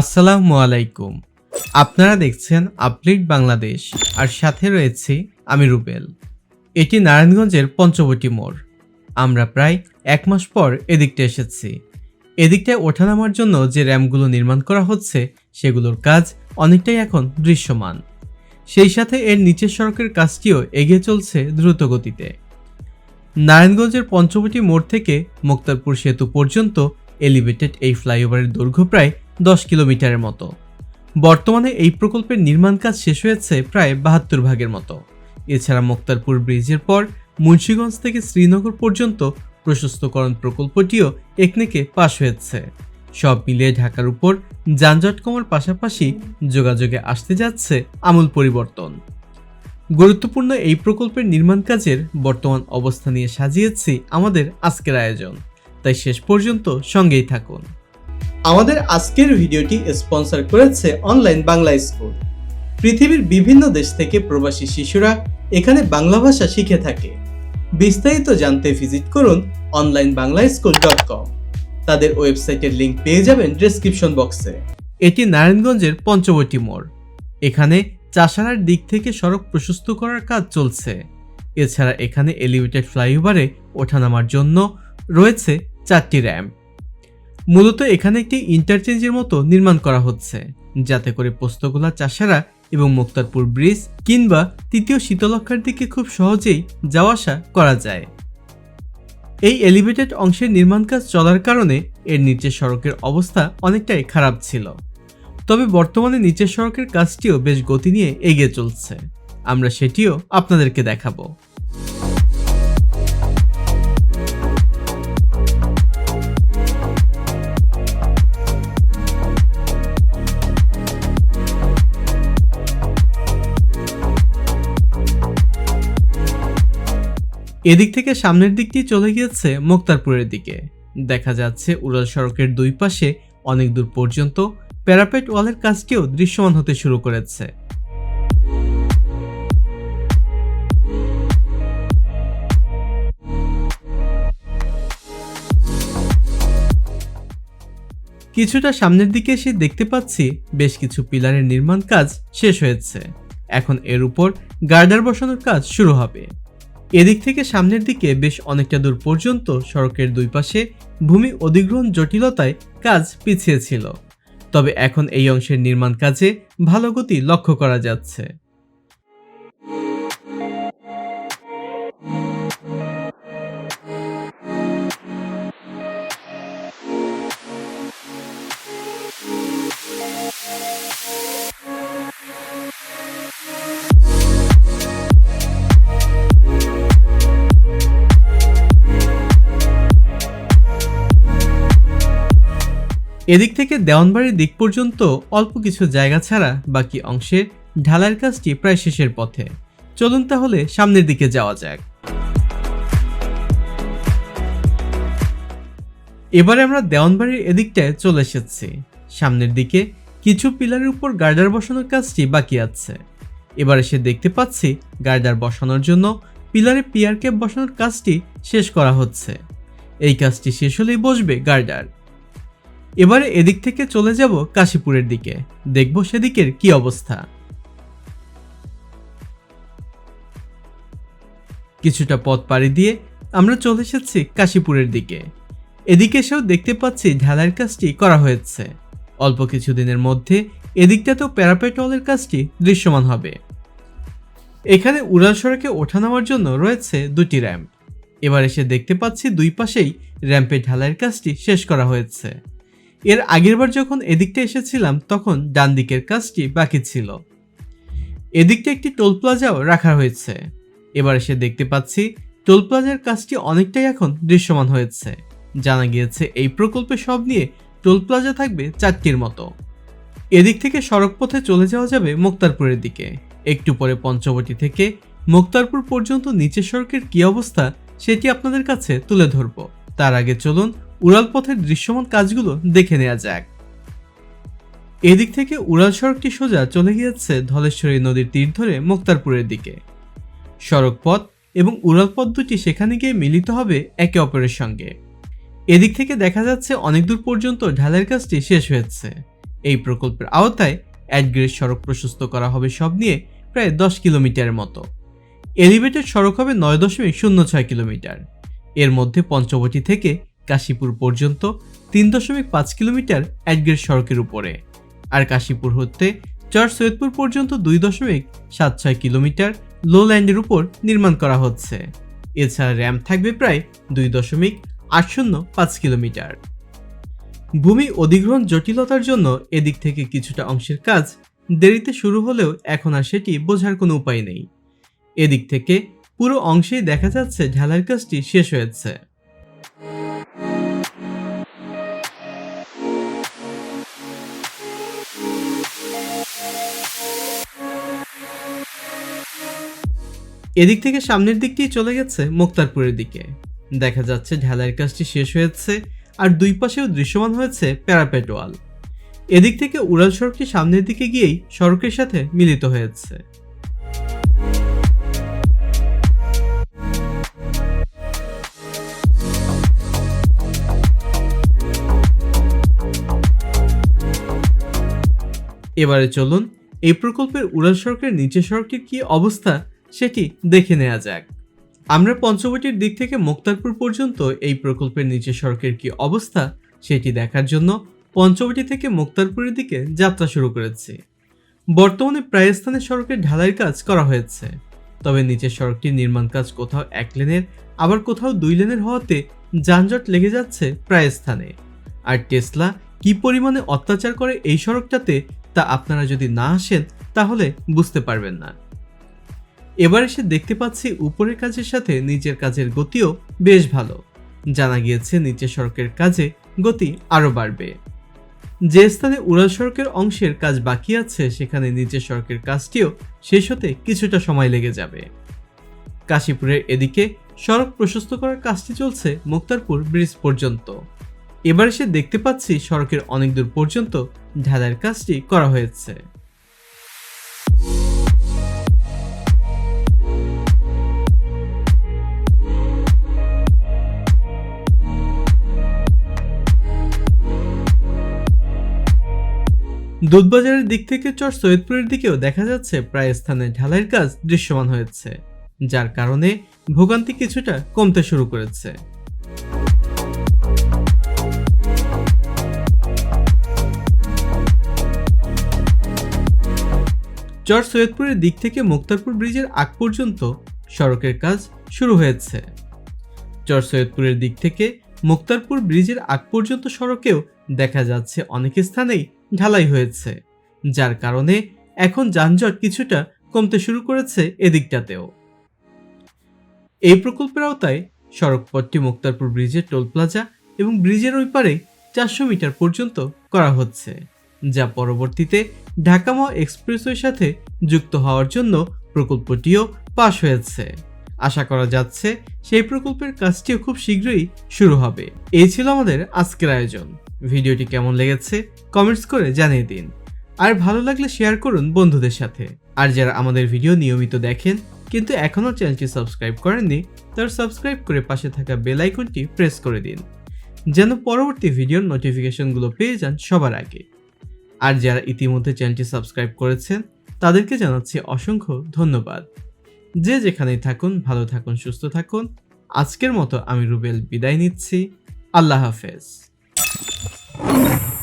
আসসালামু আলাইকুম। আপনারা দেখছেন আপডেট বাংলাদেশ, আর সাথে রয়েছে আমি রুবেল। এটি নারায়ণগঞ্জের পঞ্চবটি মোড়। আমরা প্রায় এক মাস পর এদিকটা এসেছি। এদিকটায় ওঠানামার জন্য যে র্যাম্পগুলো নির্মাণ করা হচ্ছে, সেগুলোর কাজ অনেকটাই এখন দৃশ্যমান। সেই সাথে এর নিচের সড়কের কাজটিও এগিয়ে চলছে দ্রুত গতিতে নারায়ণগঞ্জের পঞ্চবটি মোড় থেকে মুক্তারপুর সেতু পর্যন্ত এলিভেটেড এই ফ্লাইওভারের দৈর্ঘ্য প্রায় দশ কিলোমিটারের মতো। বর্তমানে এই প্রকল্পের নির্মাণ কাজ শেষ হয়েছে প্রায় বাহাত্তর ভাগের মতো। এছাড়া মুক্তারপুর ব্রিজের পর মুন্সীগঞ্জ থেকে শ্রীনগর পর্যন্ত প্রশস্তকরণ প্রকল্পটিও একনেকে পাশ হয়েছে। সব মিলিয়ে ঢাকার উপর যানজট কমার পাশাপাশি যোগাযোগে আসতে যাচ্ছে আমূল পরিবর্তন। গুরুত্বপূর্ণ এই প্রকল্পের নির্মাণ কাজের বর্তমান অবস্থা নিয়ে সাজিয়েছি আমাদের আজকের আয়োজন। তাই শেষ পর্যন্ত সঙ্গেই থাকুন। আমাদের আজকের ভিডিওটি স্পন্সর করেছে অনলাইন বাংলা স্কুল। পৃথিবীর বিভিন্ন দেশ থেকে প্রবাসী শিশুরা এখানে বাংলা ভাষা শিখে থাকে। বিস্তারিত জানতে ভিজিট করুন online Bangla school dot com. তাদের ওয়েবসাইটের লিঙ্ক পেয়ে যাবেন ডেসক্রিপশন বক্সে। এটি নারায়ণগঞ্জের পঞ্চবটি মোড়। এখানে চাষারার দিক থেকে সড়ক প্রশস্ত করার কাজ চলছে। এছাড়া এখানে এলিভেটেড ফ্লাইওভারে ওঠানামার জন্য রয়েছে চারটি র্যাম্প। মূলত এখানে একটি ইন্টারচেঞ্জের মতো নির্মাণ করা হচ্ছে, যাতে করে পোস্তগোলা চাষারা এবং মুক্তারপুর ব্রিজ কিংবা তৃতীয় শীতলক্ষার দিকে খুব সহজেই যাওয়া আসা করা যায়। এই এলিভেটেড অংশের নির্মাণ কাজ চলার কারণে এর নিচের সড়কের অবস্থা অনেকটাই খারাপ ছিল। তবে বর্তমানে নিচের সড়কের কাজটিও বেশ গতি নিয়ে এগিয়ে চলছে। আমরা সেটিও আপনাদেরকে দেখাবো। এদিক থেকে সামনের দিকটি চলে গিয়েছে মোক্তারপুরের দিকে। দেখা যাচ্ছে উড়াল সড়কের দুই পাশে অনেক দূর পর্যন্ত প্যারাপেট ওয়ালের কাজটিও দৃশ্যমান হতে শুরু করেছে। কিছুটা সামনের দিকে এসে দেখতে পাচ্ছি বেশ কিছু পিলারের নির্মাণ কাজ শেষ হয়েছে। এখন এর উপর গার্ডার বসানোর কাজ শুরু হবে। এদিক থেকে সামনের দিকে বেশ অনেকটা দূর পর্যন্ত সড়কের দুই পাশে ভূমি অধিগ্রহণ জটিলতায় কাজ পিছিয়ে ছিল। তবে এখন এই অংশের নির্মাণ কাজে ভালো গতি লক্ষ্য করা যাচ্ছে। এদিক থেকে দেওয়ানবাড়ির দিক পর্যন্ত অল্প কিছু জায়গা ছাড়া বাকি অংশের ঢালাইয়ের কাজটি প্রায় শেষের পথে। চলুন তাহলে সামনের দিকে যাওয়া যাক। এবারে আমরা দেওয়ানবাড়ির এদিকটায় চলে এসেছি। সামনের দিকে কিছু পিলারের উপর গার্ডার বসানোর কাজটি বাকি আছে। এবার এসে দেখতে পাচ্ছি গার্ডার বসানোর জন্য পিলারে পিয়ার ক্যাপ বসানোর কাজটি শেষ করা হচ্ছে। এই কাজটি শেষ হলেই বসবে গার্ডার। এবারে এদিক থেকে চলে যাব কাশীপুরের দিকে। দেখব সেদিকের কি অবস্থা। কিছুটা পথ পাড়ি দিয়ে আমরা চলে এসেছি কাশীপুরের দিকে। এদিকে এসেও দেখতে পাচ্ছি ঢালাইয়ের কাজটি করা হয়েছে। অল্প কিছুদিনের মধ্যে এদিকটাতেও প্যারাপেট ওয়ালের কাজটি দৃশ্যমান হবে। এখানে উড়াল সড়কে ওঠা ওঠানামার জন্য রয়েছে দুটি র্যাম্প। এবার এসে দেখতে পাচ্ছি দুই পাশেই র্যাম্পের ঢালাইয়ের কাজটি শেষ করা হয়েছে। এর আগেরবার যখন এদিকটা এসেছিলাম, তখন ডান দিকের কাজটি বাকি ছিল। এদিকটা একটি টোল প্লাজাও রাখা হয়েছে। এবার এসে দেখতে পাচ্ছি, টোল প্লাজার কাজটি অনেকটাই এখন দৃশ্যমান হয়েছে। জানা গিয়েছে, এই প্রকল্পে সব নিয়ে টোল প্লাজা থাকবে চারটির মতো। এদিক থেকে সড়ক পথে চলে যাওয়া যাবে মুক্তারপুরের দিকে। একটু পরে পঞ্চবটি থেকে মুক্তারপুর পর্যন্ত নিচের সড়কের কি অবস্থা, সেটি আপনাদের কাছে তুলে ধরব। তার আগে চলুন উড়াল পথের দৃশ্যমান কাজগুলো দেখে নেওয়া যাক। এদিক থেকে উড়াল সড়কটি সোজা চলে গিয়েছে ধলেশ্বরী নদীর তীর ধরে মুক্তারপুরের দিকে। সড়ক পথ এবং উড়াল পথ দুটি সেখানে গিয়ে মিলিত হবে একে অপরের সঙ্গে। এদিক থেকে দেখা যাচ্ছে অনেক দূর পর্যন্ত ঢালের কাজটি শেষ হয়েছে। এই প্রকল্পের আওতায় অ্যাডগ্রেড সড়ক প্রশস্ত করা হবে সব নিয়ে প্রায় দশ কিলোমিটারের মতো। এলিভেটেড সড়ক হবে নয় দশমিক শূন্য ছয় কিলোমিটার। এর মধ্যে পঞ্চবটি থেকে কাশীপুর পর্যন্ত তিন দশমিক পাঁচ কিলোমিটার অ্যাডগ্রেড সড়কের উপরে। আর কাশীপুর হতে চর সৈয়দপুর পর্যন্ত দুই দশমিক সাত ছয় কিলোমিটার লো ল্যান্ডের উপর নির্মাণ করা হচ্ছে। এছাড়া র্যাম থাকবে প্রায় দুই দশমিক আট শূন্য পাঁচ কিলোমিটার। ভূমি অধিগ্রহণ জটিলতার জন্য এদিক থেকে কিছুটা অংশের কাজ দেরিতে শুরু হলেও এখন আর সেটি বোঝার কোনো উপায় নেই। এদিক থেকে পুরো অংশেই দেখা যাচ্ছে ঢালাইয়ের কাজটি শেষ হয়েছে। এদিক থেকে সামনের দিকটি চলে গেছে মুক্তারপুরের দিকে। দেখা যাচ্ছে ঢালাইয়ের কাজটি শেষ হয়েছে আর দুই পাশেও দৃশ্যমান হয়েছে প্যারাপেট ওয়াল। এদিক থেকে উড়াল সড়কটি সামনের দিকে গিয়েই সড়কের সাথে মিলিত হয়েছে। এবারে চলুন এই প্রকল্পের উড়াল সড়কের নিচের সড়কটির কি অবস্থা সেটি দেখে নেওয়া যাক। আমরা পঞ্চবটির দিক থেকে মুক্তারপুর পর্যন্ত এই প্রকল্পের নিচের সড়কের কি অবস্থা সেটি দেখার জন্য পঞ্চবটি থেকে মুক্তারপুরের দিকে যাত্রা শুরু করেছি। বর্তমানে প্রায় স্থানে সড়কের ঢালাইয়ের কাজ করা হয়েছে। তবে নিচের সড়কটির নির্মাণ কাজ কোথাও এক লেনের, আবার কোথাও দুই লেনের হওয়াতে যানজট লেগে যাচ্ছে প্রায় স্থানে। আর টেসলা কি পরিমাণে অত্যাচার করে এই সড়কটাতে তা আপনারা যদি না আসেন, তাহলে বুঝতে পারবেন না। এবার এসে দেখতে পাচ্ছি উপরের কাজের সাথে নিচের কাজের গতিও বেশ ভালো। জানা গিয়েছে নিচের সড়কের কাজে গতি আরও বাড়বে। যে স্থানে উড়াল সড়কের অংশের কাজ বাকি আছে, সেখানে নিচের সড়কের কাজটিও শেষ হতে কিছুটা সময় লেগে যাবে। কাশীপুরের এদিকে সড়ক প্রশস্ত করার কাজটি চলছে মুক্তারপুর ব্রিজ পর্যন্ত। এবার এসে দেখতে পাচ্ছি সড়কের অনেক দূর পর্যন্ত ঢালাইয়ের কাজটি করা হয়েছে। দুধবাজারের দিক থেকে চর সৈয়দপুরের দিকেও দেখা যাচ্ছে প্রায় স্থানে ঢালাইয়ের কাজ দৃশ্যমান হয়েছে, যার কারণে ভোগান্তি কিছুটা কমতে শুরু করেছে। চর সৈয়দপুরের দিক থেকে মুক্তারপুর ব্রিজের আগ পর্যন্ত সড়কের কাজ শুরু হয়েছে। চর সৈয়দপুরের দিক থেকে মুক্তারপুর ব্রিজের আগ পর্যন্ত সড়কেও দেখা যাচ্ছে অনেক স্থানেই ঢালাই হয়েছে, যার কারণে এখন যানজট কিছুটা কমতে শুরু করেছে এদিকটাতেও। এই প্রকল্পের আওতায় সড়কপথটি মুক্তারপুর ব্রিজের টোল প্লাজা এবং ব্রিজের ওই পারে চারশো মিটার পর্যন্ত করা হচ্ছে, যা পরবর্তীতে ঢাকামা এক্সপ্রেসওয়ের সাথে যুক্ত হওয়ার জন্য প্রকল্পটিও পাশ হয়েছে। আশা করা যাচ্ছে সেই প্রকল্পের কাজটিও খুব শীঘ্রই শুরু হবে। এই ছিল আমাদের আজকের আয়োজন। ভিডিওটি কেমন লেগেছে কমেন্টস করে জানিয়ে দিন। আর ভালো লাগলে শেয়ার করুন বন্ধুদের সাথে। আর যারা আমাদের ভিডিও নিয়মিত দেখেন, কিন্তু এখনও চ্যানেলটি সাবস্ক্রাইব করেননি, তারা সাবস্ক্রাইব করে পাশে থাকা বেল আইকনটি প্রেস করে দিন, যেন পরবর্তী ভিডিওর নোটিফিকেশনগুলো পেয়ে যান সবার আগে। আর যারা ইতিমধ্যে চ্যানেলটি সাবস্ক্রাইব করেছেন, তাদেরকে জানাচ্ছি অসংখ্য ধন্যবাদ। যে যেখানেই থাকুন, ভালো থাকুন, সুস্থ থাকুন। আজকের মতো আমি রুবেল বিদায় নিচ্ছি। আল্লাহ হাফেজ। Oh, my God.